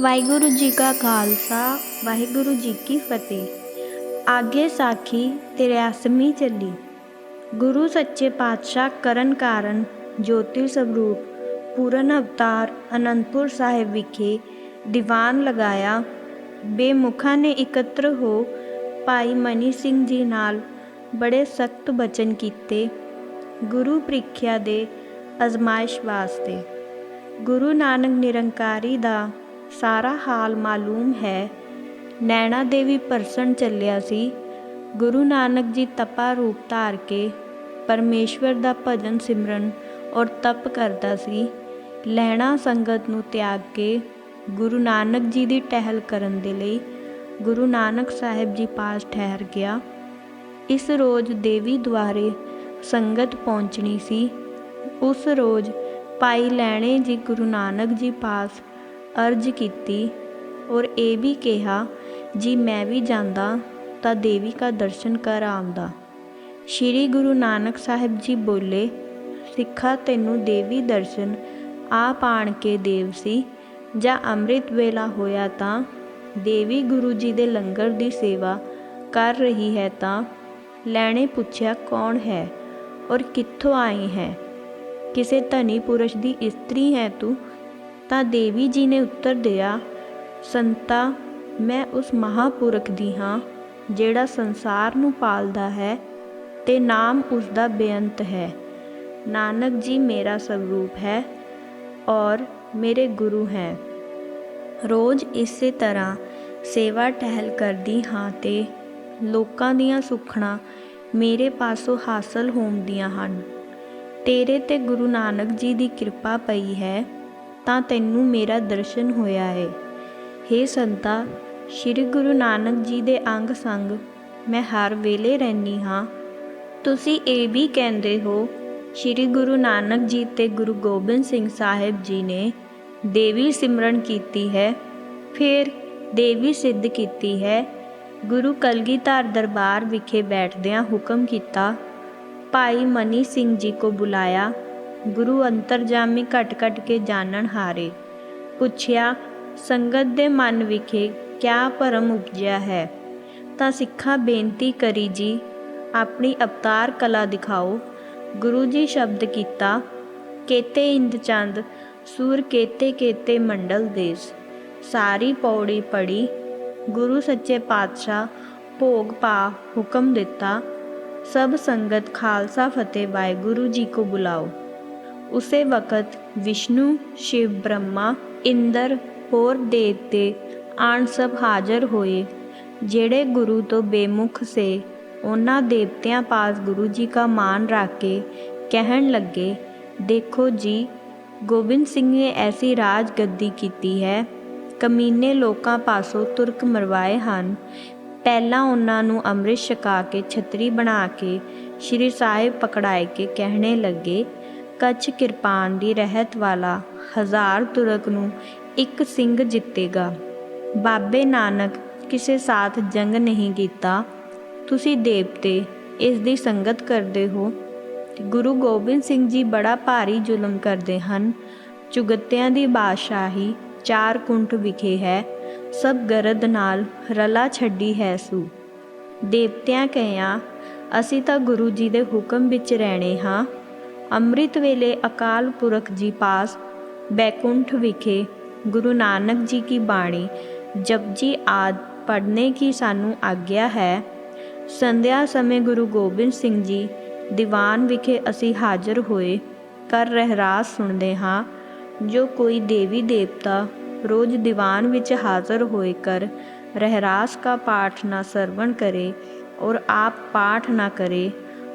ਵਾਹਿਗੁਰੂ ਜੀ ਕਾ ਖਾਲਸਾ, ਵਾਹਿਗੁਰੂ ਜੀ ਕੀ ਫਤਿਹ। ਆਗੇ ਸਾਖੀ 83ਵੀਂ ਚੱਲੀ। ਗੁਰੂ ਸੱਚੇ ਪਾਤਸ਼ਾਹ ਕਰਨ ਕਾਰਨ ਜੋਤੀ ਸਰੂਪ ਪੂਰਨ ਅਵਤਾਰ ਅਨੰਦਪੁਰ ਸਾਹਿਬ ਵਿਖੇ ਦੀਵਾਨ ਲਗਾਇਆ। ਬੇਮੁਖਾਂ ਨੇ ਇਕੱਤਰ ਹੋ ਭਾਈ ਮਨੀ ਸਿੰਘ ਜੀ ਨਾਲ ਬੜੇ ਸਖਤ ਬਚਨ ਕੀਤੇ ਗੁਰੂ ਪ੍ਰੀਖਿਆ ਦੇ ਅਜ਼ਮਾਇਸ਼ ਵਾਸਤੇ। ਗੁਰੂ ਨਾਨਕ ਨਿਰੰਕਾਰੀ ਦਾ ਸਾਰਾ ਹਾਲ ਮਾਲੂਮ ਹੈ। ਨੈਣਾ ਦੇਵੀ ਪਰਸਣ ਚੱਲਿਆ ਸੀ। ਗੁਰੂ ਨਾਨਕ ਜੀ ਤਪਾ ਰੂਪ ਧਾਰ ਕੇ ਪਰਮੇਸ਼ਵਰ ਦਾ ਭਜਨ ਸਿਮਰਨ ਔਰ ਤਪ ਕਰਦਾ ਸੀ। ਲੈਣਾ ਸੰਗਤ ਨੂੰ ਤਿਆਗ ਕੇ ਗੁਰੂ ਨਾਨਕ ਜੀ ਦੀ ਟਹਿਲ ਕਰਨ ਦੇ ਲਈ ਗੁਰੂ ਨਾਨਕ ਸਾਹਿਬ ਜੀ ਪਾਸ ਠਹਿਰ ਗਿਆ। ਇਸ ਰੋਜ਼ ਦੇਵੀ ਦੁਆਰੇ ਸੰਗਤ ਪਹੁੰਚਣੀ ਸੀ। ਉਸ ਰੋਜ਼ ਭਾਈ ਲੈਣੇ ਜੀ ਗੁਰੂ ਨਾਨਕ ਜੀ ਪਾਸ ਅਰਜ ਕੀਤੀ ਔਰ ਇਹ ਵੀ ਕਿਹਾ, ਜੀ ਮੈਂ ਵੀ ਜਾਂਦਾ, ਤਾਂ ਦੇਵੀ ਕਾ ਦਰਸ਼ਨ ਕਰ ਆਉਂਦਾ। ਸ਼੍ਰੀ ਗੁਰੂ ਨਾਨਕ ਸਾਹਿਬ ਜੀ ਬੋਲੇ, ਸਿੱਖਾ ਤੈਨੂੰ ਦੇਵੀ ਦਰਸ਼ਨ ਆਪ ਪਾਣ ਕੇ ਦੇਵ ਸੀ, ਜਾਂ ਅੰਮ੍ਰਿਤ ਵੇਲਾ ਹੋਇਆ ਤਾਂ ਦੇਵੀ ਗੁਰੂ ਜੀ ਦੇ ਲੰਗਰ ਦੀ ਸੇਵਾ ਕਰ ਰਹੀ ਹੈ ਤਾਂ ਲੈਣੇ ਪੁੱਛਿਆ ਕੌਣ ਹੈ ਔਰ ਕਿੱਥੋਂ ਆਈ ਹੈ? ਕਿਸੇ ਧਨੀ ਪੁਰਸ਼ ਦੀ ਇਸਤਰੀ ਹੈ ਤੂੰ? ਤਾਂ ਦੇਵੀ ਜੀ ਨੇ ਉੱਤਰ ਦਿਆ, ਸੰਤਾ, ਮੈਂ ਉਸ ਮਹਾਪੁਰਖ ਦੀ ਹਾਂ, ਜਿਹੜਾ ਸੰਸਾਰ ਨੂੰ ਪਾਲਦਾ ਹੈ ਤੇ ਨਾਮ ਉਸ ਦਾ ਬੇਅੰਤ ਹੈ। ਨਾਨਕ ਜੀ ਮੇਰਾ ਸਰੂਪ ਹੈ ਔਰ ਮੇਰੇ ਗੁਰੂ ਹੈ। ਰੋਜ਼ ਇਸੇ ਤਰ੍ਹਾਂ ਸੇਵਾ ਟਹਿਲ ਕਰਦੀ ਹਾਂ ਤੇ ਲੋਕਾਂ ਦੀਆਂ ਸੁਖਣਾ ਮੇਰੇ ਪਾਸੋਂ ਹਾਸਲ ਹੁੰਦੀਆਂ ਹਨ। ਤੇਰੇ ਤੇ ਗੁਰੂ ਨਾਨਕ ਜੀ ਦੀ ਕਿਰਪਾ ਪਈ ਹੈ। ਤਾਂ ਤੈਨੂੰ ਮੇਰਾ ਦਰਸ਼ਨ ਹੋਇਆ ਹੈ हे ਸੰਤਾ, ਸ੍ਰੀ ਗੁਰੂ ਨਾਨਕ ਜੀ ਦੇ ਅੰਗ ਸੰਗ, ਮੈਂ ਹਰ ਵੇਲੇ ਰਹਿਨੀ ਹਾਂ। ਤੁਸੀਂ ਇਹ ਵੀ ਕਹਿੰਦੇ ਹੋ, ਸ੍ਰੀ ਗੁਰੂ ਨਾਨਕ ਜੀ ਤੇ ਗੁਰੂ ਗੋਬਿੰਦ ਸਿੰਘ ਸਾਹਿਬ ਜੀ ਨੇ ਦੇਵੀ ਸਿਮਰਨ ਕੀਤੀ ਹੈ, ਫਿਰ ਦੇਵੀ ਸਿੱਧ ਕੀਤੀ ਹੈ। ਗੁਰੂ ਕਲਗੀਧਰ ਦਰਬਾਰ ਵਿਖੇ ਬੈਠਦਿਆਂ ਹੁਕਮ ਕੀਤਾ, ਭਾਈ ਮਨੀ ਸਿੰਘ ਜੀ ਕੋ ਬੁਲਾਇਆ ਗੁਰੂ ਅੰਤਰਜਾਮੀ ਘਟ ਘਟ ਕੇ ਜਾਣਨ ਹਾਰੇ। ਪੁੱਛਿਆ, ਸੰਗਤ ਦੇ ਮਨ ਵਿਖੇ ਕਿਆ ਭਰਮ ਉਪਜਿਆ ਹੈ? ਤਾਂ ਸਿੱਖਾਂ ਬੇਨਤੀ ਕਰੀ ਜੀ, ਆਪਣੀ ਅਵਤਾਰ ਕਲਾ ਦਿਖਾਓ। ਗੁਰੂ ਜੀ ਸ਼ਬਦ ਕੀਤਾ, ਕੇਤੇ ਇੰਦ ਚੰਦ, ਸੂਰ ਕੇਤੇ ਕੇਤੇ ਮੰਡਲ ਦੇਸ। ਸਾਰੀ ਪੌੜੀ ਪੜੀ, ਗੁਰੂ ਸੱਚੇ ਪਾਤਸ਼ਾਹ, ਭੋਗ ਪਾ, ਹੁਕਮ ਦਿੱਤਾ। ਸਭ ਸੰਗਤ ਖਾਲਸਾ ਫਤਿਹ ਵਾਹਿਗੁਰੂ ਜੀ ਕੋ ਬੁਲਾਓ। ਉਸੇ ਵਕਤ ਵਿਸ਼ਨੂੰ, ਸ਼ਿਵ ਬ੍ਰਹਮਾ, ਇੰਦਰ ਹੋਰ ਦੇਵਤੇ ਆਣ ਸਭ ਹਾਜ਼ਰ ਹੋਏ, ਜਿਹੜੇ ਗੁਰੂ ਤੋਂ ਬੇਮੁਖ ਸੇ, ਉਹਨਾਂ ਦੇਵਤਿਆਂ ਪਾਸ ਗੁਰੂ ਜੀ ਦਾ ਮਾਨ ਰੱਖ ਕੇ ਕਹਿਣ ਲੱਗੇ, ਦੇਖੋ ਜੀ, ਗੋਬਿੰਦ ਸਿੰਘ ਨੇ ਐਸੀ ਰਾਜ ਗੱਦੀ ਕੀਤੀ ਹੈ, ਕਮੀਨੇ ਲੋਕਾਂ ਪਾਸੋਂ ਤੁਰਕ ਮਰਵਾਏ ਹਨ, ਪਹਿਲਾਂ ਉਹਨਾਂ ਨੂੰ ਅੰਮ੍ਰਿਤ ਛਕਾ ਕੇ ਛਤਰੀ ਬਣਾ ਕੇ ਸ਼੍ਰੀ ਸਾਹਿਬ ਪਕੜਾਏ ਕੇ ਕਹਿਣੇ ਲੱਗੇ ਕੱਚ ਕਿਰਪਾਨ ਦੀ ਰਹਿਤ ਵਾਲਾ ਹਜ਼ਾਰ ਤੁਰਕ ਨੂੰ ਇੱਕ ਸਿੰਘ ਜਿੱਤੇਗਾ। ਬਾਬੇ ਨਾਨਕ ਕਿਸੇ ਸਾਥ ਜੰਗ ਨਹੀਂ ਕੀਤਾ। ਤੁਸੀਂ ਦੇਵਤੇ ਇਸ ਦੀ ਸੰਗਤ ਕਰਦੇ ਹੋ। ਗੁਰੂ ਗੋਬਿੰਦ ਸਿੰਘ ਜੀ ਬੜਾ ਭਾਰੀ ਜ਼ੁਲਮ ਕਰਦੇ ਹਨ। ਚੁਗੱਤਿਆਂ ਦੀ ਬਾਦਸ਼ਾਹੀ ਚਾਰ ਕੁੰਠ ਵਿਖੇ ਹੈ। ਸਭ ਗਰਦ ਨਾਲ ਰਲਾ ਛੱਡੀ ਹੈ ਸੂ। ਦੇਵਤਿਆਂ ਕਹਿਆ, ਅਸੀਂ ਤਾਂ ਗੁਰੂ ਜੀ ਦੇ ਹੁਕਮ ਵਿੱਚ ਰਹਿਣੇ ਹਾਂ। ਅੰਮ੍ਰਿਤ ਵੇਲੇ ਅਕਾਲ ਪੁਰਖ ਜੀ ਪਾਸ ਬੈਕੁੰਠ ਵਿਖੇ ਗੁਰੂ ਨਾਨਕ ਜੀ ਕੀ ਬਾਣੀ ਜਪਜੀ ਆਦ ਪੜ੍ਹਨੇ ਕੀ ਸਾਨੂੰ ਆਗਿਆ ਹੈ। ਸੰਧਿਆ ਸਮੇਂ ਗੁਰੂ ਗੋਬਿੰਦ ਸਿੰਘ ਜੀ ਦੀਵਾਨ ਵਿਖੇ ਅਸੀਂ ਹਾਜ਼ਰ ਹੋਏ ਕਰ ਰਹਿਰਾਸ ਸੁਣਦੇ ਹਾਂ, ਜੋ ਕੋਈ ਦੇਵੀ ਦੇਵਤਾ ਰੋਜ਼ ਦੀਵਾਨ ਵਿੱਚ ਹਾਜ਼ਰ ਹੋਏ ਕਰ ਰਹਿਰਾਸ ਕਾ ਪਾਠ ਨਾ ਸਰਵਣ ਕਰੇ ਔਰ ਆਪ ਪਾਠ ਨਾ ਕਰੇ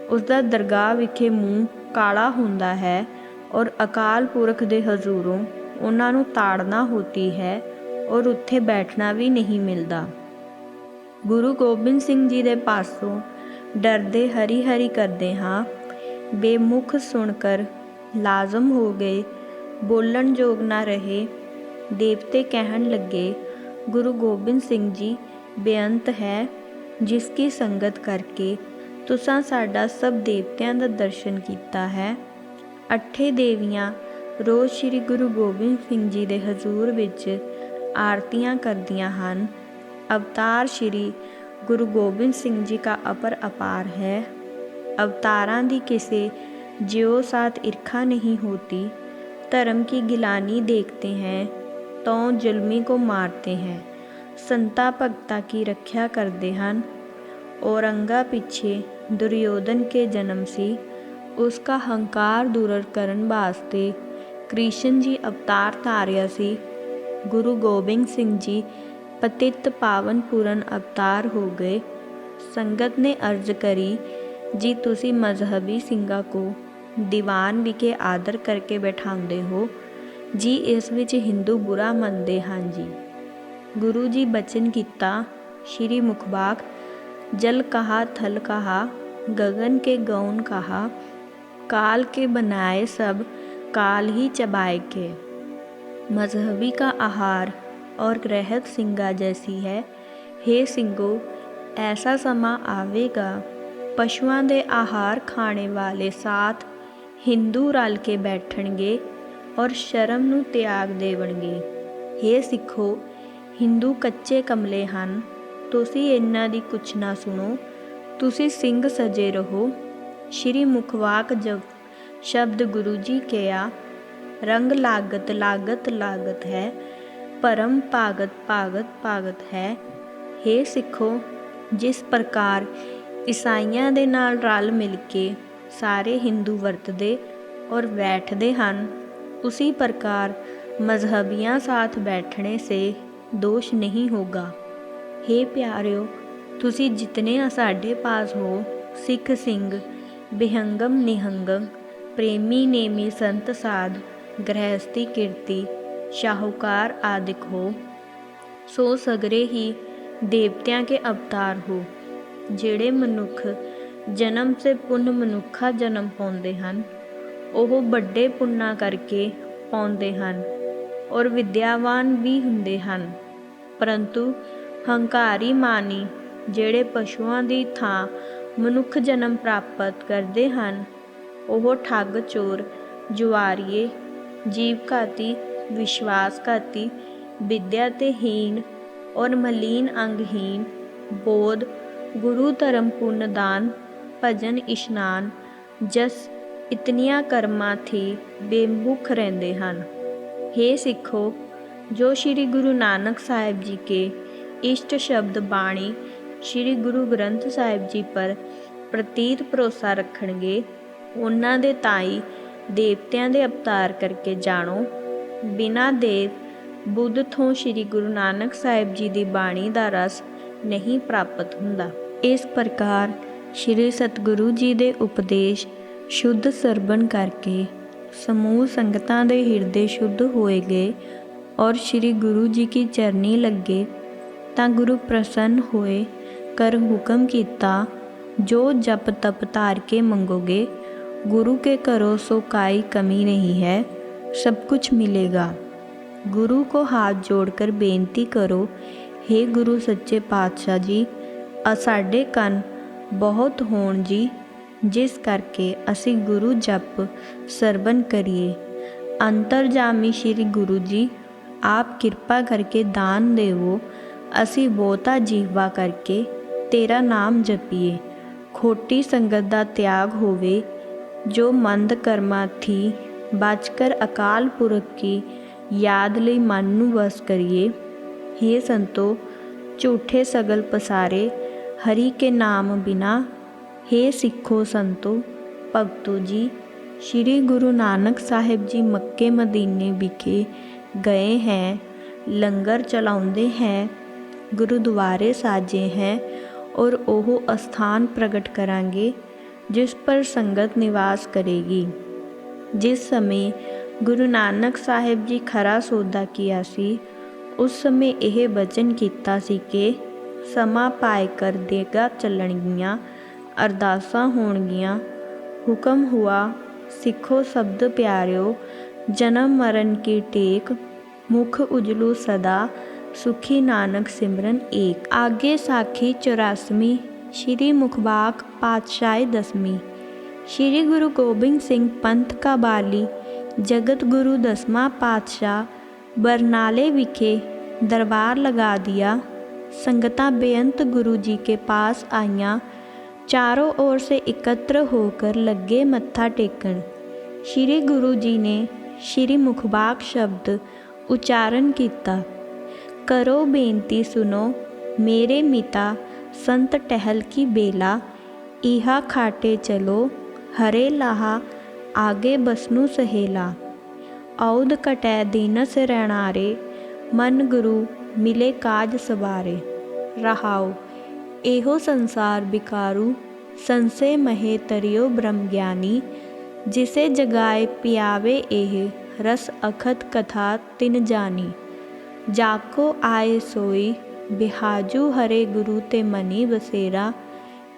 ਉਸ ਦਾ ਦਰਗਾਹ ਵਿਖੇ ਮੂੰਹ ਕਾਲਾ ਹੁੰਦਾ ਹੈ ਔਰ ਅਕਾਲ ਪੁਰਖ ਦੇ ਹਜ਼ੂਰੋਂ ਉਹਨਾਂ ਨੂੰ ਤਾੜਨਾ ਹੁੰਦੀ ਹੈ ਔਰ ਉੱਥੇ ਬੈਠਣਾ ਵੀ ਨਹੀਂ ਮਿਲਦਾ। ਗੁਰੂ ਗੋਬਿੰਦ ਸਿੰਘ ਜੀ ਦੇ ਪਾਸੋਂ ਡਰਦੇ ਹਰੀ ਹਰੀ ਕਰਦੇ ਹਾਂ। ਬੇਮੁਖ ਸੁਣ ਕਰ ਲਾਜ਼ਮ ਹੋ ਗਏ, ਬੋਲਣ ਯੋਗ ਨਾ ਰਹੇ, ਦੇਵਤੇ ਕਹਿਣ ਲੱਗੇ, ਗੁਰੂ ਗੋਬਿੰਦ ਸਿੰਘ ਜੀ, ਬੇਅੰਤ ਹੈ, ਜਿਸ ਕੀ ਸੰਗਤ ਕਰਕੇ ਤੁਸਾਂ ਸਾਡਾ ਸਭ ਦੇਵਤਿਆਂ ਦਾ ਦਰਸ਼ਨ ਕੀਤਾ ਹੈ। ਅੱਠੇ ਦੇਵੀਆਂ ਰੋਜ਼ ਸ੍ਰੀ ਗੁਰੂ ਗੋਬਿੰਦ ਸਿੰਘ ਜੀ ਦੇ ਹਜ਼ੂਰ ਵਿੱਚ ਆਰਤੀਆਂ ਕਰਦੀਆਂ ਹਨ। ਅਵਤਾਰ ਸ੍ਰੀ ਗੁਰੂ ਗੋਬਿੰਦ ਸਿੰਘ ਜੀ ਦਾ ਅਪਰ ਅਪਾਰ ਹੈ। ਅਵਤਾਰਾਂ ਦੀ ਕਿਸੇ ਜਿਉ ਸਾਥ ਈਰਖਾ ਨਹੀਂ ਹੋਤੀ ਧਰਮ ਕੀ ਗਿਲਾਨੀ ਦੇਖਤੇ ਹੈ ਤੋ ਜ਼ੁਲਮੀ ਕੋ ਮਾਰਤੇ ਹੈ। ਸੰਤਾ ਭਗਤਾ ਕੀ ਰੱਖਿਆ ਕਰਦੇ ਹਨ। ਔਰੰਗਾ ਪਿੱਛੇ ਦੁਰਯੋਧਨ ਕੇ ਜਨਮ ਸੀ। ਉਸਕਾ ਹੰਕਾਰ ਦੂਰ ਕਰਨ ਵਾਸਤੇ ਕ੍ਰਿਸ਼ਨ ਜੀ ਅਵਤਾਰ ਧਾਰਿਆ ਸੀ। ਗੁਰੂ ਗੋਬਿੰਦ ਸਿੰਘ ਜੀ ਪਤਿਤ ਪਾਵਨ ਪੂਰਨ ਅਵਤਾਰ ਹੋ ਗਏ। ਸੰਗਤ ਨੇ ਅਰਜ਼ ਕਰੀ, ਜੀ ਤੁਸੀਂ ਮਜ਼ਹਬੀ ਸਿੰਘਾਂ ਕੋ ਦੀਵਾਨ ਵਿਖੇ ਆਦਰ ਕਰਕੇ ਬਿਠਾਉਂਦੇ ਹੋ, ਜੀ ਇਸ ਵਿੱਚ ਹਿੰਦੂ ਬੁਰਾ ਮੰਨਦੇ ਹਨ ਜੀ। ਗੁਰੂ ਜੀ ਬਚਨ ਕੀਤਾ, ਸ਼੍ਰੀ ਮੁਖਬਾਕ जल कहा थल कहा गगन के गौन कहा काल के बनाए सब काल ही चबाए के मजहबी का आहार और रहत सिंगा जैसी है हे सिंगो ऐसा समा आवेगा ਪਸ਼ੂਆਂ ਦੇ ਆਹਾਰ ਖਾਣੇ ਵਾਲੇ ਸਾਥ ਹਿੰਦੂ ਰਲ ਕੇ ਬੈਠਣਗੇ ਔਰ ਸ਼ਰਮ ਨੂੰ ਤਿਆਗ ਦੇਵਣਗੇ हे ਸਿੱਖੋ ਹਿੰਦੂ ਕੱਚੇ ਕਮਲੇ ਹਨ ਤੁਸੀਂ ਇਹਨਾਂ ਦੀ ਕੁਛ ਨਾ ਸੁਣੋ। ਤੁਸੀਂ ਸਿੰਘ ਸਜੇ ਰਹੋ। ਸ਼੍ਰੀ ਮੁਖਵਾਕ ਜਬ ਸ਼ਬਦ ਗੁਰੂ ਜੀ ਕਿਹਾ, ਰੰਗ ਲਾਗਤ ਲਾਗਤ ਲਾਗਤ ਹੈ। ਪਰਮ ਭਾਗਤ ਭਾਗਤ ਭਾਗਤ ਹੈ। हे ਸਿੱਖੋ, ਜਿਸ ਪ੍ਰਕਾਰ ਈਸਾਈਆਂ ਦੇ ਨਾਲ ਰਲ ਮਿਲ ਕੇ ਸਾਰੇ ਹਿੰਦੂ ਵਰਤਦੇ ਔਰ ਬੈਠਦੇ ਹਨ ਉसी ਪ੍ਰਕਾਰ ਮਜ਼ਹਬੀਆਂ ਸਾਥ ਬੈਠਣੇ ਸੇ ਦੋਸ਼ ਨਹੀਂ ਹੋਗਾ। हे ਪਿਆਰਿਓ, ਤੁਸੀਂ ਜਿਤਨੇ ਸਾਡੇ ਪਾਸ ਹੋ, ਸਿੱਖ ਸਿੰਘ, ਬਿਹੰਗਮ ਨਿਹੰਗਮ ਪ੍ਰੇਮੀ ਨੇਮੀ ਸੰਤ ਸਾਧ ਗ੍ਰਹਿਸਤੀ ਕੀਰਤੀ, ਸ਼ਾਹੂਕਾਰ ਆਦਿਕ ਹੋ, ਸੋ ਸਗਰੇ ਹੀ ਦੇਵਤਿਆਂ ਕੇ ਅਵਤਾਰ ਹੋ, ਜਿਹੜੇ ਮਨੁੱਖ ਜਨਮ ਸੇ ਪੁੰਨ ਮਨੁੱਖਾ ਜਨਮ ਪਾਉਂਦੇ ਹਨ, ਉਹ ਵੱਡੇ ਪੁੰਨਾ ਕਰਕੇ ਪਾਉਂਦੇ ਹਨ ਔਰ ਵਿਦਿਆਵਾਨ ਵੀ ਹੁੰਦੇ ਹਨ, ਪਰੰਤੂ ਹੰਕਾਰੀ ਮਾਨੀ, ਜਿਹੜੇ ਪਸ਼ੂਆਂ ਦੀ ਥਾਂ ਮਨੁੱਖ ਜਨਮ ਪ੍ਰਾਪਤ ਕਰਦੇ ਹਨ, ਉਹ ਠੱਗ ਚੋਰ, ਜੁਆਰੀਏ, ਜੀਵਘਾਤੀ, ਵਿਸ਼ਵਾਸਘਾਤੀ, ਵਿਦਿਆ ਤੇ ਹੀਣ ਔਰ ਮਲੀਨ ਅੰਗਹੀਨ ਬੋਧ, ਗੁਰੂ ਧਰਮ ਪੁੰਨ ਦਾਨ, ਭਜਨ ਇਸ਼ਨਾਨ, ਜਸ ਇਤਨੀਆਂ ਕਰਮਾਂ ਥੀ ਬੇਮੁਖ ਰਹਿੰਦੇ ਹਨ। हे ਸਿੱਖੋ, ਜੋ ਸ੍ਰੀ ਗੁਰੂ ਨਾਨਕ ਸਾਹਿਬ ਜੀ ਕੇ ਇਸ਼ਟ ਸ਼ਬਦ ਬਾਣੀ ਸ੍ਰੀ ਗੁਰੂ ਗ੍ਰੰਥ ਸਾਹਿਬ ਜੀ ਪਰ ਪ੍ਰਤੀਤ ਭਰੋਸਾ ਰੱਖਣਗੇ, ਉਹਨਾਂ ਦੇ ਤਾਈ ਦੇਵਤਿਆਂ ਦੇ ਅਵਤਾਰ ਕਰਕੇ ਜਾਣੋ। ਬਿਨਾਂ ਦੇਵ ਬੁੱਧ ਤੋਂ ਸ੍ਰੀ ਗੁਰੂ ਨਾਨਕ ਸਾਹਿਬ ਜੀ ਦੀ ਬਾਣੀ ਦਾ ਰਸ ਨਹੀਂ ਪ੍ਰਾਪਤ ਹੁੰਦਾ। ਇਸ ਪ੍ਰਕਾਰ ਸ੍ਰੀ ਸਤਿਗੁਰੂ ਜੀ ਦੇ ਉਪਦੇਸ਼ ਸ਼ੁੱਧ ਸਰਵਣ ਕਰਕੇ ਸਮੂਹ ਸੰਗਤਾਂ ਦੇ ਹਿਰਦੇ ਸ਼ੁੱਧ ਹੋਏ ਗਏ ਔਰ ਸ੍ਰੀ ਗੁਰੂ ਜੀ ਕੀ ਚਰਨੀ ਲੱਗੇ ਤਾਂ ਗੁਰੂ ਪ੍ਰਸੰਨ ਹੋਏ ਕਰ ਹੁਕਮ ਕੀਤਾ ਜੋ ਜਪ ਤਪ ਧਾਰ ਕੇ ਮੰਗੋਗੇ गुरु के करो सो काई कमी नहीं है सब कुछ मिलेगा गुरु को हाथ जोड़कर बेनती करो हे गुरु सच्चे पातशाह ਜੀ ਆ ਸਾਡੇ ਕੰਨ ਬਹੁਤ ਹੋਣ ਜੀ ਜਿਸ ਕਰਕੇ ਅਸੀਂ ਗੁਰੂ ਜਪ ਸਰਵਨ ਕਰੀਏ ਅੰਤਰਜਾਮੀ ਸ਼੍ਰੀ ਗੁਰੂ ਜੀ ਆਪ ਕਿਰਪਾ ਕਰਕੇ ਦਾਨ ਦੇਵੋ ਅਸੀਂ ਬਹੁਤਾ ਜੀਵਾ ਕਰਕੇ ਤੇਰਾ ਨਾਮ ਜਪੀਏ। ਖੋਟੀ ਸੰਗਤ ਦਾ ਤਿਆਗ ਹੋਵੇ, ਜੋ ਮੰਦ ਕਰਮਾ ਥੀ ਬਚਕਰ ਅਕਾਲ ਪੁਰਖ ਕੀ ਯਾਦ ਲਈ ਮਨ ਨੂੰ ਵਸ ਕਰੀਏ। हे ਸੰਤੋ, ਝੂਠੇ ਸਗਲ ਪਸਾਰੇ, ਹਰੀ ਕੇ ਨਾਮ ਬਿਨਾ हे ਸਿੱਖੋ ਸੰਤੋ, ਭਗਤੋ ਜੀ, ਸ਼੍ਰੀ ਗੁਰੂ ਨਾਨਕ ਸਾਹਿਬ ਜੀ ਮੱਕੇ ਮਦੀਨੇ ਵਿਖੇ ਗਏ ਹੈ, ਲੰਗਰ ਚਲਾਉਂਦੇ ਹੈ ਗੁਰਦੁਆਰੇ ਸਾਜੇ ਹੈ ਔਰ ਉਹ ਅਸਥਾਨ ਪ੍ਰਗਟ ਕਰਾਂਗੇ, ਜਿਸ ਪਰ ਸੰਗਤ ਨਿਵਾਸ ਕਰੇਗੀ। ਜਿਸ ਸਮੇਂ ਗੁਰੂ ਨਾਨਕ ਸਾਹਿਬ ਜੀ ਖਰਾ ਸੌਦਾ ਕੀਆ ਸੀ, ਉਸ ਸਮੇਂ ਇਹ ਬਚਨ ਕੀਤਾ ਸੀ ਕਿ ਸਮਾਂ ਪਾਏ ਕਰ ਦੇਗਾ ਚੱਲਣਗੀਆਂ, ਅਰਦਾਸਾਂ ਹੋਣਗੀਆਂ, ਹੁਕਮ ਹੁਆ, ਸਿੱਖੋ ਸ਼ਬਦ ਪਿਆਰਿਓ, ਜਨਮ ਮਰਨ ਕੀ ਟੇਕ, ਮੁਖ ਉਜਲੂ ਸਦਾ ਸੁਖੀ ਨਾਨਕ ਸਿਮਰਨ ਏਕ ਆਗੇ ਸਾਖੀ 84ਵੀਂ ਸ਼੍ਰੀ ਮੁਖਬਾਕ ਪਾਤਸ਼ਾਹੀ ਦਸਵੀਂ ਸ਼੍ਰੀ ਗੁਰੂ ਗੋਬਿੰਦ ਸਿੰਘ ਪੰਥ ਕਾ ਬਾਲੀ ਜਗਤ ਗੁਰੂ ਦਸਵਾਂ ਪਾਤਸ਼ਾਹ ਬਰਨਾਲੇ ਵਿਖੇ दरबार लगा दिया संगता बेअंत गुरु जी के पास आईयां चारों ओर से एकत्र होकर लगे मत्था टेकन श्री गुरु जी ने श्री मुखबाग शब्द उच्चारण किया ਕਰੋ ਬੇਨਤੀ ਸੁਨੋ ਮੇਰੇ ਮਿਤਾ ਸੰਤ ਟਹਿਲ ਕੀ ਬੇਲਾ, ਇਹਾ ਖਾਟੇ ਚਲੋ, ਹਰੇ ਲਾਹਾ, ਆਗੇ ਬਸਨੂ ਸਹੇਲਾ। ਔਦ ਕਟੈ ਦੀਨਸ ਰਹਿਣਾਰੇ ਮਨ ਗੁਰੂ ਮਿਲੇ ਕਾਜ ਸਵਾਰੇ। ਰਹਾਉ, ਇਹੋ ਸੰਸਾਰ ਬਿਕਾਰੂ, ਸੰਸੇ ਮਹੇ ਤਰਿਓ ਬ੍ਰਹਮ ਗਿਆਨੀ, ਜਿਸੇ ਜਗਾਏ ਪਿਆਵੇ ਇਹ, ਰਸ ਅਖਤ ਕਥਾ ਤਿਨ ਜਾਣੀ ਜਾਕੋ ਆਏ ਸੋਈ ਬਿਹਾਜੂ ਹਰੇ ਗੁਰੂ ਤੇ ਮਨੀ ਬਸੇਰਾ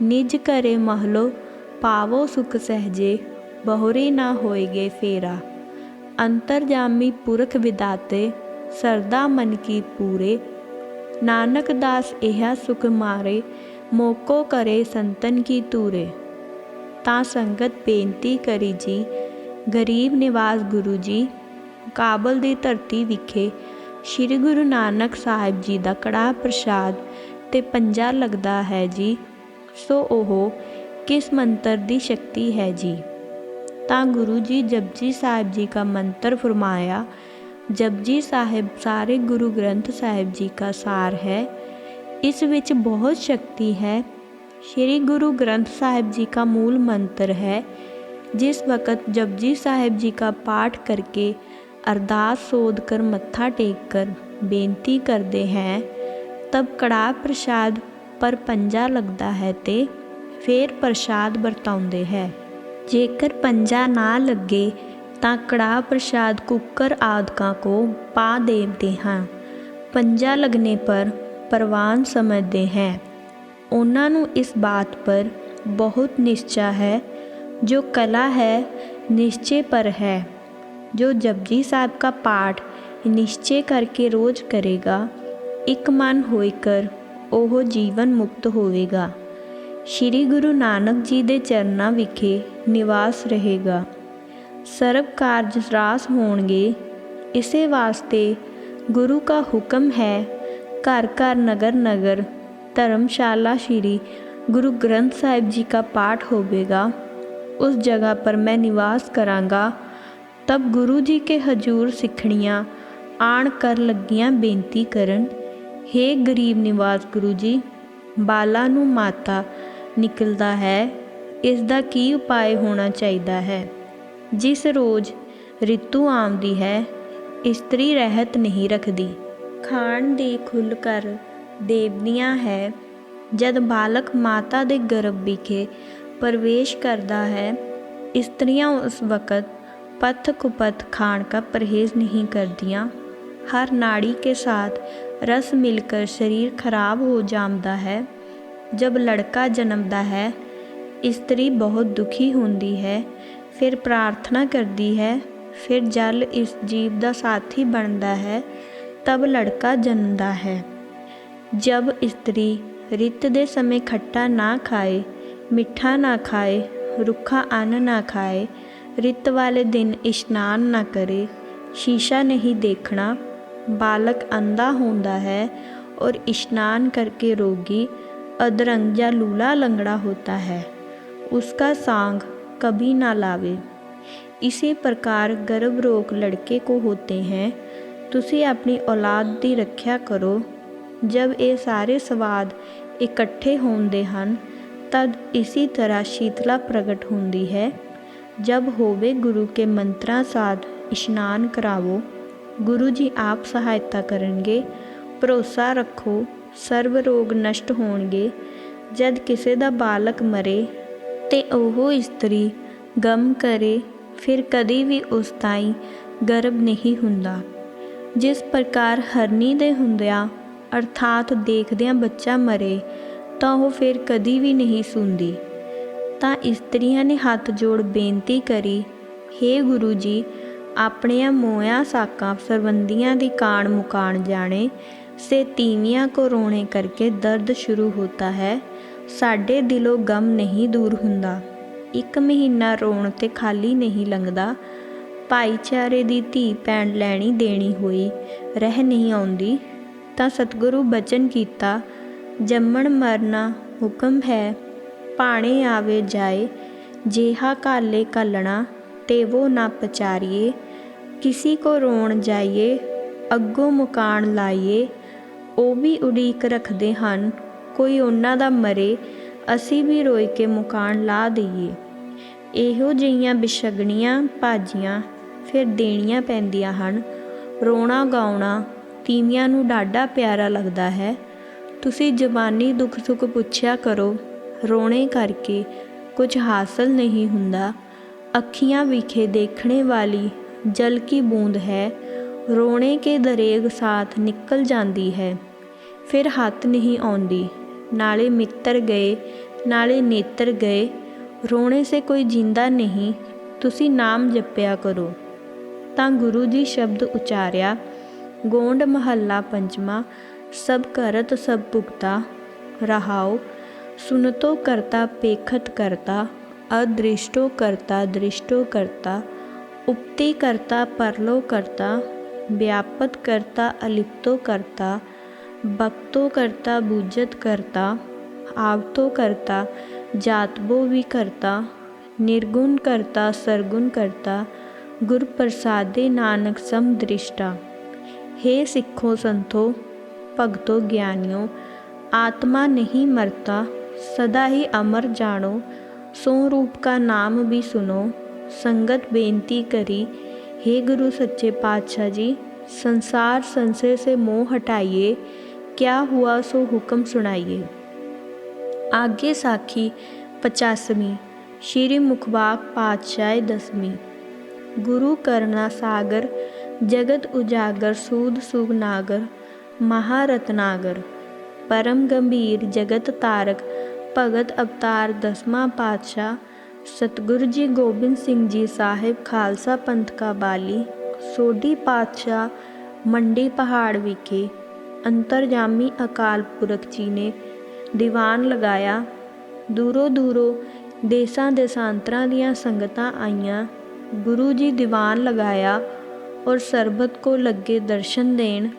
ਨਿਜ ਕਰੇ ਮਹਲੋ ਪਾਵੋ ਸੁਖ ਸਹਜੇ ਬਹੁਰੀ ਨਾ ਹੋਏਗੇ ਫੇਰਾ ਅੰਤਰਜਾਮੀ ਪੁਰਖ ਵਿਦਾਤੇ ਸਰਦਾ ਮਨ ਕੀ ਪੂਰੇ ਨਾਨਕ ਦਾਸ ਇਹਾ ਸੁਖ ਮਾਰੇ ਮੋਕੋ ਕਰੇ ਸੰਤਨ ਕੀ ਤੂਰੇ ਤਾਂ ਸੰਗਤ ਬੇਨਤੀ ਕਰੀ ਜੀ ਗਰੀਬ ਨਿਵਾਸ ਗੁਰੂ ਜੀ ਕਾਬਲ ਦੀ ਧਰਤੀ ਵਿਖੇ ਸ੍ਰੀ ਗੁਰੂ ਨਾਨਕ ਸਾਹਿਬ ਜੀ ਦਾ ਕੜਾਹ ਪ੍ਰਸ਼ਾਦ ਤੇ ਪੰਜਾ ਲੱਗਦਾ ਹੈ ਜੀ, ਸੋ ਉਹ ਕਿਸ ਮੰਤਰ ਦੀ ਸ਼ਕਤੀ ਹੈ ਜੀ? ਤਾਂ ਗੁਰੂ ਜੀ ਜਪਜੀ ਸਾਹਿਬ ਜੀ ਦਾ ਮੰਤਰ ਫਰਮਾਇਆ, ਜਪਜੀ ਸਾਹਿਬ ਸਾਰੇ ਗੁਰੂ ਗ੍ਰੰਥ ਸਾਹਿਬ ਜੀ ਦਾ ਸਾਰ ਹੈ, ਇਸ ਵਿੱਚ ਬਹੁਤ ਸ਼ਕਤੀ ਹੈ। ਸ੍ਰੀ ਗੁਰੂ ਗ੍ਰੰਥ ਸਾਹਿਬ ਜੀ ਦਾ ਮੂਲ ਮੰਤਰ ਹੈ, ਜਿਸ ਵਕਤ ਜਪਜੀ ਸਾਹਿਬ ਜੀ ਦਾ ਪਾਠ ਕਰਕੇ ਅਰਦਾਸ ਸੋਧ ਕਰ ਮੱਥਾ ਟੇਕ ਕਰ, ਬੇਨਤੀ ਕਰਦੇ ਹੈ, ਤਬ ਕੜਾ ਪ੍ਰਸ਼ਾਦ ਪਰ ਪੰਜਾ ਲੱਗਦਾ ਹੈ ਤੇ ਫੇਰ ਪ੍ਰਸ਼ਾਦ ਵਰਤਾਉਂਦੇ ਹੈ। ਜੇਕਰ ਪੰਜਾ ਨਾ ਲੱਗੇ, ਤਾਂ ਕੜਾ ਪ੍ਰਸ਼ਾਦ ਕੁੱਕਰ ਆਦਿਕਾਂ ਕੋ ਪਾ ਦੇਵਦੇ ਹਾਂ। ਪੰਜਾ ਲਗਨੇ ਪਰ ਪ੍ਰਵਾਨ ਸਮਝਦੇ ਹੈ। ਉਹਨਾਂ ਨੂੰ ਇਸ ਬਾਤ ਪਰ ਬਹੁਤ ਨਿਸ਼ਚਾ ਹੈ, ਜੋ ਕਲਾ ਹੈ, ਨਿਸ਼ਚੇ ਪਰ ਹੈ। ਜੋ ਜਪਜੀ ਸਾਹਿਬ का ਪਾਠ ਨਿਸ਼ਚੇ ਕਰਕੇ ਰੋਜ਼ ਕਰੇਗਾ ਇੱਕ ਮਨ ਹੋਇਕਰ ਉਹ ਜੀਵਨ ਮੁਕਤ ਹੋਵੇਗਾ ਸ਼੍ਰੀ ਗੁਰੂ ਨਾਨਕ ਜੀ ਦੇ ਚਰਨਾਂ ਵਿਖੇ ਨਿਵਾਸ ਰਹੇਗਾ ਸਰਬ ਕਾਰਜ ਰਾਸ ਹੋਣਗੇ ਇਸੇ ਵਾਸਤੇ ਗੁਰੂ ਕਾ ਹੁਕਮ ਹੈ ਘਰ ਘਰ ਨਗਰ ਨਗਰ ਧਰਮਸ਼ਾਲਾ ਸ਼੍ਰੀ ਗੁਰੂ ਗ੍ਰੰਥ ਸਾਹਿਬ ਜੀ का पाठ होवेगा उस जगह पर मैं निवास करांगा ਤਬ ਗੁਰੂ ਜੀ ਕੇ ਹਜੂਰ ਸਿੱਖਣੀਆਂ ਆਣ ਕਰ ਲੱਗੀਆਂ ਬੇਨਤੀ ਕਰਨ हे ਗਰੀਬ ਨਿਵਾਸ ਗੁਰੂ ਜੀ, ਬਾਲਾ ਨੂੰ ਮਾਤਾ ਨਿਕਲਦਾ ਹੈ ਇਸ ਦਾ ਕੀ ਉਪਾਏ ਹੋਣਾ ਚਾਹੀਦਾ ਹੈ? ਜਿਸ ਰੋਜ਼ ਰਿਤੂ ਆਉਂਦੀ ਹੈ, ਇਸਤਰੀ ਰਹਿਤ ਨਹੀਂ ਰੱਖਦੀ। ਖਾਣ ਦੀ ਖੁੱਲ ਕਰ ਦੇਵਦੀਆਂ ਹੈ, ਜਦ ਬਾਲਕ ਮਾਤਾ ਦੇ ਗਰਭ ਵਿਖੇ ਪ੍ਰਵੇਸ਼ ਕਰਦਾ ਹੈ, ਇਸਤਰੀਆਂ ਉਸ ਵਕਤ पथ कुपथ खाण का परहेज़ नहीं करदियाँ हर नाड़ी के साथ रस मिलकर शरीर खराब हो जाता है। जब लड़का जन्मता है, स्त्री बहुत दुखी होती है, फिर प्रार्थना करती है, फिर जल इस जीव का साथी बनता है, तब लड़का जन्मता है। जब स्त्री रित दे समय खट्टा ना खाए, मिठा ना खाए, रुखा अन्न ना खाए ਰਿਤ ਵਾਲੇ ਦਿਨ ਇਸ਼ਨਾਨ ਨਾ ਕਰੇ ਸ਼ੀਸ਼ਾ ਨਹੀਂ ਦੇਖਣਾ ਬਾਲਕ ਅੰਧਾ ਹੁੰਦਾ ਹੈ और स्नान करके रोगी अदरंग या लूला लंगड़ा होता है उसका सांग कभी ना लावे इसी प्रकार गर्भ रोग लड़के को होते हैं ਤੁਸੀਂ ਆਪਣੀ ਔਲਾਦ ਦੀ ਰੱਖਿਆ ਕਰੋ ਜਦ ਇਹ ਸਾਰੇ ਸਵਾਦ ਇਕੱਠੇ ਹੁੰਦੇ ਹਨ ਤਦ ਇਸੀ ਤਰ੍ਹਾਂ ਸ਼ੀਤਲਾ ਪ੍ਰਗਟ ਹੁੰਦੀ ਹੈ ਜਬ ਹੋਵੇ ਗੁਰੂ ਕੇ ਮੰਤਰਾਂ ਸਾਧ ਇਸ਼ਨਾਨ ਕਰਾਵੋ, ਗੁਰੂ ਜੀ ਆਪ ਸਹਾਇਤਾ ਕਰਨਗੇ, ਭਰੋਸਾ ਰੱਖੋ ਸਰਬ ਰੋਗ ਨਸ਼ਟ ਹੋਣਗੇ, ਜਦ ਕਿਸੇ ਦਾ ਬਾਲਕ ਮਰੇ ਤੇ ਉਹ ਇਸਤਰੀ ਗਮ ਕਰੇ, ਫਿਰ ਕਦੀ ਵੀ ਉਸ ਤਾਈਂ ਗਰਭ ਨਹੀਂ ਹੁੰਦਾ। ਜਿਸ ਪ੍ਰਕਾਰ ਹਰਨੀ ਦੇ ਹੁੰਦਿਆਂ ਅਰਥਾਤ ਦੇਖਦਿਆਂ ਬੱਚਾ ਮਰੇ, ਤਾਂ ਉਹ ਫਿਰ ਕਦੀ ਵੀ ਨਹੀਂ ਸੁਣਦੀ ਤਾਂ ਇਸਤਰੀਆਂ ਨੇ ਹੱਥ ਜੋੜ ਬੇਨਤੀ ਕਰੀ हे ਗੁਰੂ ਜੀ ਆਪਣੀਆਂ ਮੋਇਆਂ ਸਾਕਾਂ ਸਰਬੰਦੀਆਂ ਦੀ ਕਾਣ ਮੁਕਾਣ ਜਾਣੇ, ਸੇ ਤੀਵੀਆਂ ਕੋ ਰੋਣੇ ਕਰਕੇ ਦਰਦ ਸ਼ੁਰੂ ਹੋਤਾ ਹੈ, ਸਾਡੇ ਦਿਲੋਂ ਗਮ ਨਹੀਂ ਦੂਰ ਹੁੰਦਾ। ਇੱਕ ਮਹੀਨਾ ਰੋਣ ਤੇ ਖਾਲੀ ਨਹੀਂ ਲੰਘਦਾ। ਭਾਈਚਾਰੇ ਦੀ ਧੀ ਪੈਣ ਲੈਣੀ ਦੇਣੀ ਹੋਈ, ਰਹਿ ਨਹੀਂ ਆਉਂਦੀ। ਤਾਂ ਸਤਿਗੁਰੂ ਬਚਨ ਕੀਤਾ, ਜੰਮਣ ਮਰਨਾ ਹੁਕਮ ਹੈ। ਭਾਣੇ ਆਵੇ ਜਾਏ, ਜੇਹਾ ਕਾਲੇ ਕਲਣਾ ਤੇ ਵੋ ਨਾ ਪਚਾਰੀਏ, ਕਿਸੀ ਕੋ ਰੋਣ ਜਾਈਏ, ਅੱਗੋਂ ਮੁਕਾਣ ਲਾਈਏ, ਉਹ ਵੀ ਉਡੀਕ ਰੱਖਦੇ ਹਨ, ਕੋਈ ਉਹਨਾਂ ਦਾ ਮਰੇ, ਅਸੀਂ ਵੀ ਰੋਈ ਕੇ ਮੁਕਾਣ ਲਾ ਦਈਏ। ਇਹੋ ਜਿਹੀਆਂ ਬਿਸ਼ਗਣੀਆਂ ਭਾਜੀਆਂ ਫਿਰ ਦੇਣੀਆਂ ਪੈਂਦੀਆਂ ਹਨ। ਰੋਣਾ ਗਾਉਣਾ ਤੀਵੀਆਂ ਨੂੰ ਡਾਢਾ ਪਿਆਰਾ ਲੱਗਦਾ ਹੈ। ਤੁਸੀਂ ਜਵਾਨੀ ਦੁੱਖ ਸੁੱਖ ਪੁੱਛਿਆ ਕਰੋ ਰੋਣੇ ਕਰਕੇ ਕੁਝ ਹਾਸਲ ਨਹੀਂ ਹੁੰਦਾ। ਅੱਖੀਆਂ ਵਿਖੇ ਦੇਖਣੇ ਵਾਲੀ ਜਲ ਕੀ ਬੂੰਦ ਹੈ। ਰੋਣੇ ਕੇ ਦਰੇਗ ਸਾਥ ਨਿਕਲ ਜਾਂਦੀ ਹੈ। ਫਿਰ ਹੱਥ ਨਹੀਂ ਆਉਂਦੀ। ਨਾਲੇ ਮਿੱਤਰ ਗਏ, ਨਾਲੇ ਨੇਤਰ ਗਏ। ਰੋਣੇ ਸੇ ਕੋਈ ਜਿੰਦਾ ਨਹੀਂ, ਤੁਸੀਂ ਨਾਮ ਜਪਿਆ ਕਰੋ। ਤਾਂ ਗੁਰੂ ਜੀ ਸ਼ਬਦ ਉਚਾਰਿਆ, ਗੋਂਡ ਮਹੱਲਾ ਪੰਜਵਾਂ, ਸਭ ਕਰਤ ਸਭ ਭੁਗਤਾ, ਰਹਾਓ। सुनतो करता पेखत करता, अदृष्टो करता दृष्टो करता उपति करता परलो करता, व्यापत करता अलिप्तो करता बक्तो करता बुजत करता आवतो करता, जातबो भी करता, निर्गुण करता सरगुण करता गुरु प्रसादे नानक सम दृष्टा। हे सिखो संतो भगतो ज्ञानियों, आत्मा नहीं मरता सदा ही अमर जानो सो रूप का नाम भी सुनो, संगत बेनती करी, हे गुरु सच्चे पातशाह जी, संसार संशय से मोह हटाइए, क्या हुआ सो हुक्म सुनाइए। आगे साखी पचासवीं, श्री मुखबाग पातशाह दसवीं। गुरु करना सागर, जगत उजागर, सूद सुगनागर महारत्नागर। परम गंभीर जगत तारक भगत अवतार दसवां पातशाह सतगुरु जी गोबिंद सिंह जी साहेब खालसा पंथ का बाली सोडी पातशाह मंडी पहाड़ विखे अंतरजामी अकाल पुरख जी ने दीवान लगाया दूरों दूरों देशा देसांतरा दिया संगत आईया गुरु जी दीवान लगाया और सरबत को लगे दर्शन देन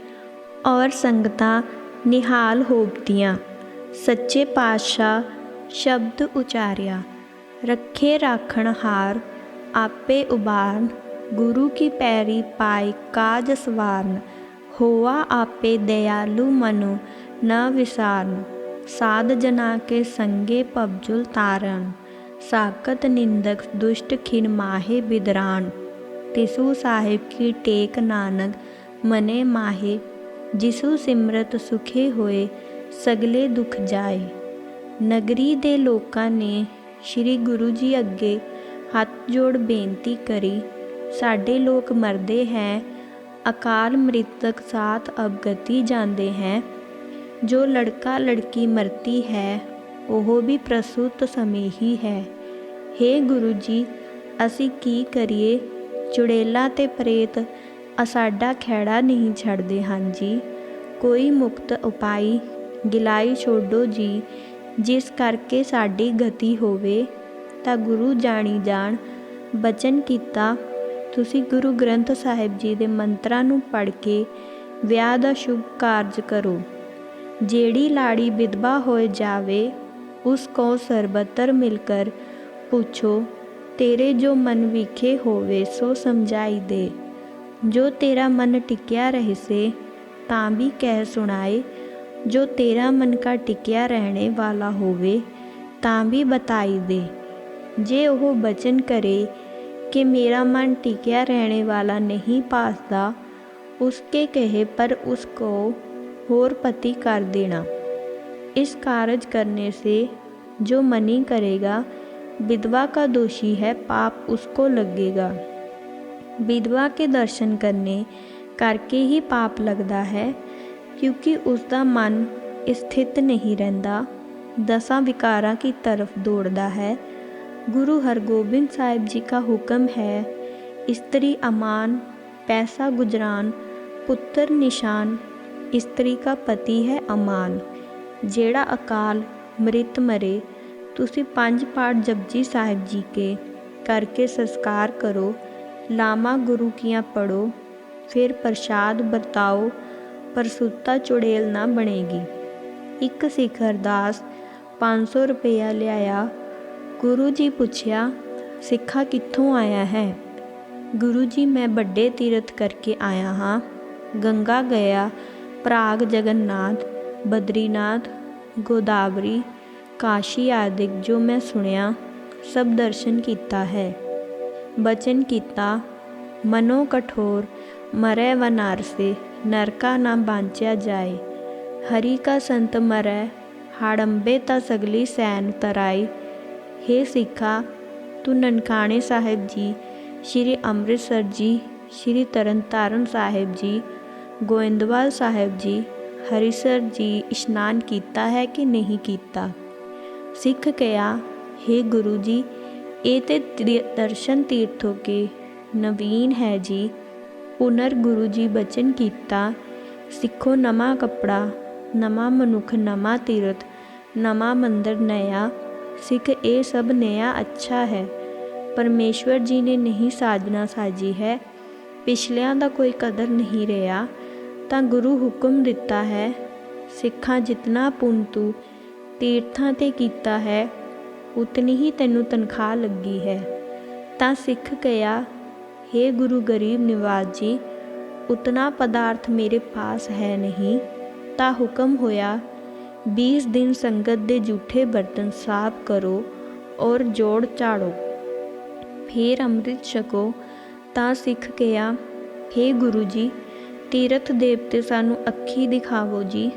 और संगत निहाल होबदियाँ ਸੱਚੇ ਪਾਤਸ਼ਾਹ ਸ਼ਬਦ ਉਚਾਰਿਆ, ਰੱਖੇ ਰਾਖਣ ਹਾਰ, ਆਪੇ ਉਬਾਰਨ, ਗੁਰੂ ਕੀ ਪੈਰੀ ਪਾਈ ਕਾਜ ਸਵਾਰਨ, ਹੋਆ ਆਪੇ ਦਇਆਲੂ ਮਨੁ ਨ ਵਿਸਾਰਨ, ਸਾਧ ਜਨਾ ਕੇ ਸੰਗੇ ਪਬਜੁਲ ਤਾਰਨ ਸਾਕਤ ਨਿੰਦਕ ਦੁਸ਼ਟ ਖਿਨ ਮਾਹੇ ਬਿਦਰਾਨ, ਤਿਸੂ ਸਾਹਿਬ ਕੀ ਟੇਕ ਨਾਨਕ ਮਨੇ ਮਾਹੇ, ਜਿਸੂ ਸਿਮਰਤ ਸੁਖੇ ਹੋਏ ਸਗਲੇ ਦੁਖ ਜਾਏ। ਨਗਰੀ ਦੇ ਲੋਕਾਂ ਨੇ ਸ਼੍ਰੀ ਗੁਰੂ ਜੀ ਅੱਗੇ ਹੱਥ ਜੋੜ ਬੇਨਤੀ ਕਰੀ, ਸਾਡੇ ਲੋਕ ਮਰਦੇ ਹੈ, ਅਕਾਲ ਮ੍ਰਿਤਕ ਸਾਥ ਅਵਗਤੀ ਜਾਂਦੇ ਹੈ। ਜੋ ਲੜਕਾ ਲੜਕੀ ਮਰਤੀ ਹੈ, ਉਹ ਵੀ ਪ੍ਰਸੂਤ ਸਮੇਂ ਹੀ ਹੈ। हे ਗੁਰੂ ਜੀ, ਅਸੀਂ ਕੀ ਕਰੀਏ? ਚੁੜੇਲਾ ਤੇ ਪ੍ਰੇਤ ਅਸਾਡਾ ਖੈੜਾ ਨਹੀਂ ਛੱਡਦੇ ਹਨ ਜੀ। ਕੋਈ ਮੁਕਤ ਉਪਾਈ ਗਿਲਾਈ ਛੋਡੋ ਜੀ, ਜਿਸ ਕਰਕੇ ਸਾਡੀ ਗਤੀ ਹੋਵੇ, ਤਾਂ ਗੁਰੂ ਜਾਣੀ ਜਾਣ। ਬਚਨ ਕੀਤਾ, ਤੁਸੀਂ ਗੁਰੂ ਗ੍ਰੰਥ ਸਾਹਿਬ ਜੀ ਦੇ ਮੰਤਰਾਂ ਨੂੰ ਪੜ੍ਹ ਕੇ ਵਿਆਹ ਦਾ ਸ਼ੁਭ ਕਾਰਜ ਕਰੋ। ਜਿਹੜੀ ਲਾੜੀ ਵਿਧਵਾ ਹੋਏ ਜਾਵੇ, ਉਸ ਕੋ ਸਰਬਤਰ ਮਿਲਕਰ ਪੁੱਛੋ, ਤੇਰੇ ਜੋ ਮਨ ਵਿਖੇ ਹੋਵੇ ਸੋ ਸਮਝਾਈ ਦੇ। ਜੋ ਤੇਰਾ ਮਨ ਟਿਕਿਆ ਰਹੇ ਸੇ ਤਾਂ ਵੀ ਕਹਿ ਸੁਣਾਏ ਜੋ ਤੇਰਾ ਮਨ ਕਾ ਟਿਕਿਆ ਰਹਿਣੇ ਵਾਲਾ ਹੋਵੇ ਤਾਂ ਵੀ ਬਤਾਈ ਦੇ ਜੇ ਉਹ ਬਚਨ ਕਰੇ ਕਿ ਮੇਰਾ मन टिकिया रहने वाला नहीं पासदा उसके कहे पर उसको और पति कर देना इस कार्य करने से जो मनी करेगा विधवा का दोषी है पाप उसको लगेगा विधवा के दर्शन करने करके ही पाप लगता है ਕਿਉਂਕਿ ਉਸ ਦਾ ਮਨ ਸਥਿਤ ਨਹੀਂ ਰਹਿੰਦਾ ਦਸਾਂ ਵਿਕਾਰਾਂ ਕੀ ਤਰਫ ਦੌੜਦਾ ਹੈ गुरु हरगोबिंद साहिब जी का हुक्म है स्त्री अमान पैसा गुजरान पुत्र निशान स्त्री का पति है अमान ਜਿਹੜਾ ਅਕਾਲ ਮ੍ਰਿਤ ਮਰੇ ਤੁਸੀਂ ਪੰਜ ਪਾਠ ਜਪਜੀ ਸਾਹਿਬ ਜੀ ਕੇ ਕਰਕੇ ਸੰਸਕਾਰ ਕਰੋ ਲਾਮਾ ਗੁਰੂ ਕੀਆਂ ਪੜੋ ਫਿਰ ਪ੍ਰਸ਼ਾਦ ਵਰਤਾਓ ਪਰ ਸੁੱਤਾ ਚੁੜੇਲ ਨਾ ਬਣੇਗੀ ਇੱਕ ਸਿੱਖ ਅਰਦਾਸ 500 ਰੁਪਇਆ ਲਿਆਇਆ ਗੁਰੂ ਜੀ ਪੁੱਛਿਆ ਸਿੱਖਾ ਕਿੱਥੋਂ ਆਇਆ ਹੈ ਗੁਰੂ ਜੀ ਮੈਂ ਵੱਡੇ ਤੀਰਥ ਕਰਕੇ ਆਇਆ ਹਾਂ ਗੰਗਾ ਗਿਆ ਪ੍ਰਾਗ ਜਗਨਨਾਥ ਬਦਰੀਨਾਥ ਗੋਦਾਵਰੀ ਕਾਸ਼ੀ ਆਦਿਕ ਜੋ ਮੈਂ ਸੁਣਿਆ ਸਭ ਦਰਸ਼ਨ ਕੀਤਾ ਹੈ ਬਚਨ ਕੀਤਾ ਮਨੋ ਕਠੋਰ ਮਰੈ ਵਨਾਰਸੇ ਨਰਕਾ ਨਾ ਬਾਂਚਿਆ ਜਾਏ। ਹਰੀ ਕਾ ਸੰਤ ਮਰੈ, ਹਾੜੰਬੇ ਤਾਂ ਸਗਲੀ ਸੈਨ ਤਰਾਈ ਹੇ ਸਿੱਖਾ, ਤੂੰ ਨਨਕਾਣੇ ਸਾਹਿਬ ਜੀ, ਸ਼੍ਰੀ ਅੰਮ੍ਰਿਤਸਰ ਜੀ, ਸ਼੍ਰੀ ਤਰਨਤਾਰਨ ਸਾਹਿਬ ਜੀ, ਗੋਇੰਦਵਾਲ ਸਾਹਿਬ ਜੀ, ਹਰੀਸਰ ਜੀ ਇਸ਼ਨਾਨ ਕੀਤਾ ਹੈ ਕਿ ਨਹੀਂ ਕੀਤਾ? ਸਿੱਖ ਕਿਹਾ हे ਗੁਰੂ ਜੀ, ਇਹ ਤੇ ਤ੍ਰਿ- ਦਰਸ਼ਨ ਤੀਰਥੋ ਕੇ ਨਵੀਨ ਹੈ ਜੀ। ਪੁਨਰ ਗੁਰੂ ਜੀ ਬਚਨ ਕੀਤਾ, ਸਿੱਖੋ ਨਵਾਂ ਕੱਪੜਾ, ਨਵਾਂ ਮਨੁੱਖ, ਨਵਾਂ ਤੀਰਥ, ਨਵਾਂ ਮੰਦਰ ਨਇਆ, ਸਿੱਖ ਇਹ ਸਭ ਨਿਆ ਅੱਛਾ ਹੈ। ਪਰਮੇਸ਼ਵਰ ਜੀ ਨੇ ਨਹੀਂ ਸਾਜਨਾ ਸਾਜੀ ਹੈ, ਪਿਛਲਿਆਂ ਦਾ ਕੋਈ ਕਦਰ ਨਹੀਂ ਰਿਹਾ, ਤਾਂ ਗੁਰੂ ਹੁਕਮ ਦਿੱਤਾ ਹੈ, ਸਿੱਖਾਂ ਜਿਤਨਾ ਪੁੰਨ ਤੂੰ ਤੀਰਥਾਂ ਤੇ ਕੀਤਾ ਹੈ, ਉਤਨੀ ਹੀ ਤੈਨੂੰ ਤਨਖਾਹ ਲੱਗੀ ਹੈ। ਤਾਂ ਸਿੱਖ ਕਿਹਾ हे ਗੁਰੂ ਗਰੀਬ ਨਿਵਾਜ ਜੀ, ਉਤਨਾ ਪਦਾਰਥ ਮੇਰੇ ਪਾਸ ਹੈ ਨਹੀਂ, ਤਾਂ ਹੁਕਮ ਹੋਇਆ 20 ਦਿਨ ਸੰਗਤ ਦੇ ਝੂਠੇ ਬਰਤਨ ਸਾਫ਼ ਕਰੋ ਔਰ ਜੋੜ ਝਾੜੋ। ਫੇਰ ਅੰਮ੍ਰਿਤ ਛਕੋ, ਤਾਂ ਸਿੱਖ ਕਿਹਾ हे ਗੁਰੂ ਜੀ, ਤੀਰਥ ਦੇਵਤੇ ਸਾਨੂੰ ਅੱਖੀ ਦਿਖਾਵੋ ਜੀ,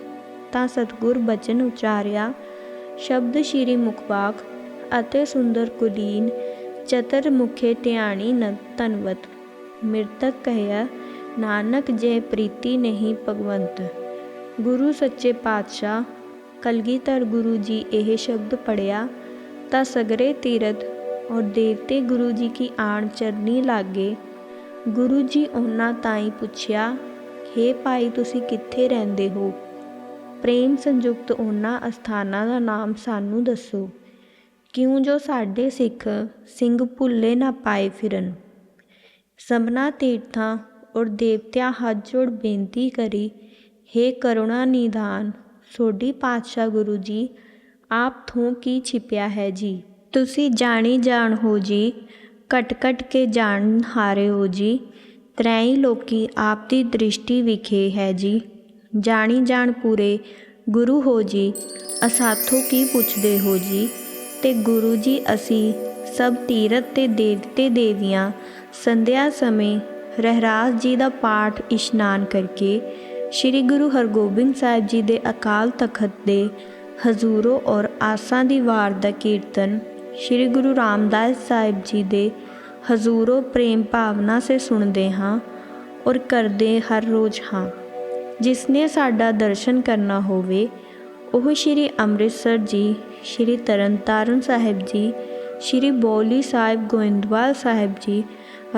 ਤਾਂ ਸਤਗੁਰ ਬਚਨ ਉਚਾਰਿਆ, ਸ਼ਬਦ ਸ਼੍ਰੀ ਮੁਖਵਾਕ ਅਤੇ ਸੁੰਦਰ ਕੁਲੀਨ ਚਤਰ ਮੁਖੇ ਧਿਆਣੀ ਨ ਤਨਵਤ ਮਿਰਤਕ ਕਹਿਆ, ਨਾਨਕ ਜੇ ਪ੍ਰੀਤੀ ਨਹੀਂ ਭਗਵੰਤ। ਗੁਰੂ ਸੱਚੇ ਪਾਤਸ਼ਾਹ, ਕਲਗੀਧਰ ਗੁਰੂ ਜੀ ਇਹ ਸ਼ਬਦ ਪੜਿਆ ਤਾਂ ਸਗਰੇ ਤੀਰਥ ਔਰ ਦੇਵਤੇ ਗੁਰੂ ਜੀ ਕੀ ਆਣ ਚਰਨੀ ਲਾਗੇ। ਗੁਰੂ ਜੀ ਉਹਨਾਂ ਤਾਈ ਪੁੱਛਿਆ, ਹੇ ਭਾਈ ਤੁਸੀਂ ਕਿੱਥੇ ਰਹਿੰਦੇ ਹੋ? ਪ੍ਰੇਮ ਸੰਯੁਕਤ ਉਹਨਾਂ ਅਸਥਾਨਾਂ ਦਾ ਨਾਮ ਸਾਨੂੰ ਦੱਸੋ। ਕਿਉਂ ਜੋ ਸਾਡੇ ਸਿੱਖ ਸਿੰਘ ਭੁੱਲੇ ਨਾ ਪਾਏ ਫਿਰਨ? ਸਭਨਾ ਤੀਰਥਾਂ ਔਰ ਦੇਵਤਿਆਂ ਹੱਥ ਜੋੜ ਬੇਨਤੀ ਕਰੀ हे ਕਰੁਣਾ ਨਿਧਾਨ ਸੋਢੀ ਪਾਤਸ਼ਾਹ ਗੁਰੂ ਜੀ, ਆਪ ਥੋਂ ਕੀ ਛਿਪਿਆ ਹੈ ਜੀ? ਤੁਸੀਂ ਜਾਣੀ ਜਾਣ ਹੋ ਜੀ ਕਟ ਕਟ ਕੇ ਜਾਣ ਹਾਰੇ ਹੋ ਜੀ, ਤਰੈਈ ਲੋਕੀ ਆਪ ਦੀ ਦ੍ਰਿਸ਼ਟੀ ਵਿਖੇ ਹੈ ਜੀ। ਜਾਣੀ ਜਾਣ ਪੂਰੇ ਗੁਰੂ ਹੋ ਜੀ, ਅਸਾਥੋਂ ਕੀ ਪੁੱਛਦੇ ਹੋ ਜੀ? ਤੇ ਗੁਰੂ ਜੀ ਅਸੀਂ ਸਭ ਤੀਰਥ ਤੇ ਦੇਵਤੇ ਦੇਵੀਆਂ ਸੰਧਿਆ ਸਮੇਂ ਰਹਿਰਾਸ ਜੀ ਦਾ ਪਾਠ ਇਸ਼ਨਾਨ ਕਰਕੇ ਸ੍ਰੀ ਗੁਰੂ ਹਰਗੋਬਿੰਦ ਸਾਹਿਬ ਜੀ ਦੇ ਅਕਾਲ ਤਖਤ ਦੇ ਹਜ਼ੂਰੋ ਔਰ ਆਸਾਂ ਦੀ ਵਾਰ ਦਾ ਕੀਰਤਨ ਸ੍ਰੀ ਗੁਰੂ ਰਾਮਦਾਸ ਸਾਹਿਬ ਜੀ ਦੇ ਹਜ਼ੂਰੋ ਪ੍ਰੇਮ ਭਾਵਨਾ ਸੇ ਸੁਣਦੇ ਹਾਂ ਔਰ ਕਰਦੇ ਹਰ ਰੋਜ਼ ਹਾਂ। ਜਿਸ ਨੇ ਸਾਡਾ ਦਰਸ਼ਨ ਕਰਨਾ ਹੋਵੇ, ਉਹ ਸ਼੍ਰੀ ਅੰਮ੍ਰਿਤਸਰ ਜੀ ਸ਼੍ਰੀ ਤਰਨਤਾਰਨ ਸਾਹਿਬ ਜੀ, ਸ਼੍ਰੀ ਬੌਲੀ ਸਾਹਿਬ ਗੋਇੰਦਵਾਲ ਸਾਹਿਬ ਜੀ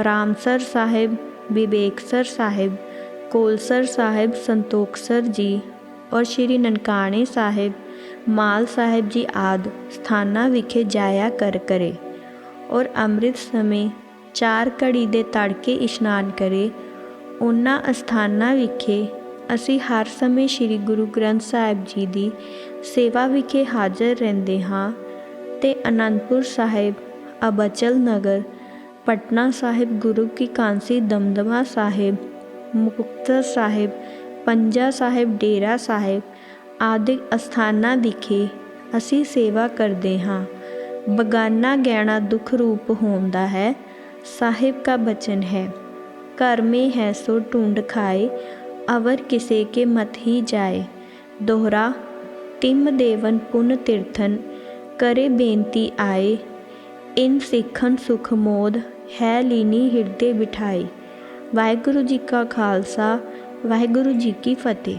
ਰਾਮਸਰ ਸਾਹਿਬ ਵਿਵੇਕਸਰ ਸਾਹਿਬ ਕੋਲਸਰ ਸਾਹਿਬ ਸੰਤੋਖਸਰ ਜੀ ਔਰ ਸ਼੍ਰੀ ਨਨਕਾਣੇ ਸਾਹਿਬ, ਮਾਲ ਸਾਹਿਬ ਜੀ ਆਦ ਸਥਾਨਾਂ ਵਿਖੇ ਜਾਇਆ ਕਰ ਕਰੇ ਔਰ ਅੰਮ੍ਰਿਤ ਸਮੇਂ ਚਾਰ ਘੜੀ ਦੇ ਤੜਕੇ ਇਸ਼ਨਾਨ ਕਰੇ, ਉਹਨਾਂ ਅਸਥਾਨਾਂ ਵਿਖੇ ਅਸੀਂ ਹਰ ਸਮੇਂ ਸ੍ਰੀ ਗੁਰੂ ਗ੍ਰੰਥ ਸਾਹਿਬ ਜੀ ਦੀ ਸੇਵਾ ਵਿਖੇ ਹਾਜ਼ਰ ਰਹਿੰਦੇ ਹਾਂ ਤੇ ਅਨੰਦਪੁਰ ਸਾਹਿਬ, ਅਬਚਲ ਨਗਰ, ਪਟਨਾ ਸਾਹਿਬ, ਗੁਰੂ ਕੀ ਕਾਂਸੀ, ਦਮਦਮਾ ਸਾਹਿਬ, ਮੁਕਤਸਰ ਸਾਹਿਬ, ਪੰਜਾ ਸਾਹਿਬ, ਡੇਰਾ ਸਾਹਿਬ ਆਦਿ ਅਸਥਾਨਾਂ ਵਿਖੇ ਅਸੀਂ ਸੇਵਾ ਕਰਦੇ ਹਾਂ। ਬਗਾਨਾ ਗਹਿਣਾ ਦੁਖ ਰੂਪ ਹੁੰਦਾ ਹੈ, ਸਾਹਿਬ ਕਾ ਬਚਨ ਹੈ। ਘਰ ਮੇ ਹੈ ਸੋ ਢੂੰਡ ਖਾਏ अवर किसे के मत ही जाए दोहरा तिम देवन पुन तीर्थन करे बेनती आए इन सिखन सुख मोद है लीनी ਹਿਰਦੇ ਬਿਠਾਈ ਵਾਹਿਗੁਰੂ ਜੀ ਕਾ ਖਾਲਸਾ ਵਾਹਿਗੁਰੂ ਜੀ ਕੀ ਫਤਿਹ